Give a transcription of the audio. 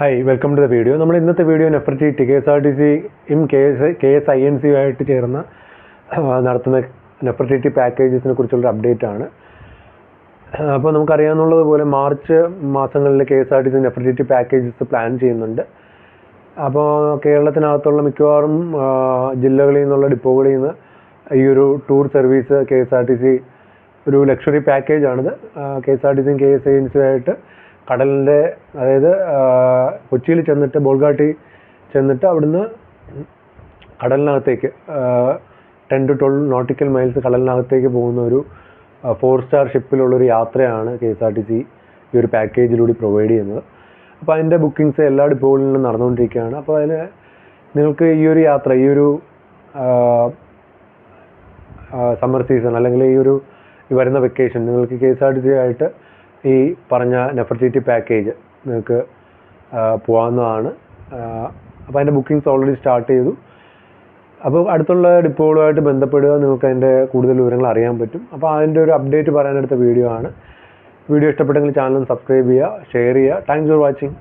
Hi welcome to the video നമ്മൾ ഇന്നത്തെ video Nefertiti K S R T C hmm K S K S I N C ആയിട്ട് ചേർന്ന നടത്തുന്ന Nefertiti പാക്കേജസിനെ കുറിച്ചുള്ള update ആണ്. അപ്പോൾ നമുക്കറിയാവുന്നതുപോലെ മാർച്ച് മാസങ്ങളിൽ K S R T C Nefertiti packages plan ചെയ്യുന്നുണ്ട്. അപ്പോൾ കേരളത്തിനകത്തുള്ള മിക്കവാറും ജില്ലകളിൽ നിന്നുള്ള ഡിപ്പോകളിൽ നിന്ന് ഈ ഒരു tour service K S R T C ഒരു ലക്ഷറി പാക്കേജാണിത് കെ എസ് ആർ ടി സിയും K S I N C ആയിട്ട് കടലിന്റെ അതായത് കൊച്ചിയിൽ ചെന്നിട്ട് ബോൾഗാട്ടി ചെന്നിട്ട് അവിടുന്ന് കടലിനകത്തേക്ക് ten to twelve nautical miles കടലിനകത്തേക്ക് പോകുന്ന ഒരു ഫോർ സ്റ്റാർ ഷിപ്പിലുള്ളൊരു യാത്രയാണ് K S R T C ഈ ഒരു പാക്കേജിലൂടെ പ്രൊവൈഡ് ചെയ്യുന്നത്. അപ്പോൾ അതിന്റെ ബുക്കിങ്സ് എല്ലാ ഡിപ്പോകളിൽ നിന്നും നടന്നുകൊണ്ടിരിക്കുകയാണ്. അപ്പോൾ അതിന് നിങ്ങൾക്ക് ഈ ഒരു യാത്ര ഈ ഒരു സമ്മർ സീസൺ അല്ലെങ്കിൽ ഈ ഒരു വരുന്ന വെക്കേഷൻ നിങ്ങൾക്ക് K S R T C ആയിട്ട് ഈ പറഞ്ഞ നെഫർട്ടിറ്റി പാക്കേജ് നിങ്ങൾക്ക് പോകാവുന്നതാണ് അപ്പോൾ അതിന്റെ ബുക്കിങ്സ് ഓൾറെഡി സ്റ്റാർട്ട് ചെയ്തു. അപ്പോൾ അടുത്തുള്ള ഡിപ്പോകളുമായിട്ട് ബന്ധപ്പെടുക നിങ്ങൾക്ക് അതിന്റെ കൂടുതൽ വിവരങ്ങൾ അറിയാൻ പറ്റും. അപ്പോൾ അതിന്റെ ഒരു അപ്ഡേറ്റ് പറയാനെടുത്ത വീഡിയോ ആണ്. വീഡിയോ ഇഷ്ടപ്പെട്ടെങ്കിൽ ചാനൽ സബ്സ്ക്രൈബ് ചെയ്യുക ഷെയർ ചെയ്യുക. Thanks for watching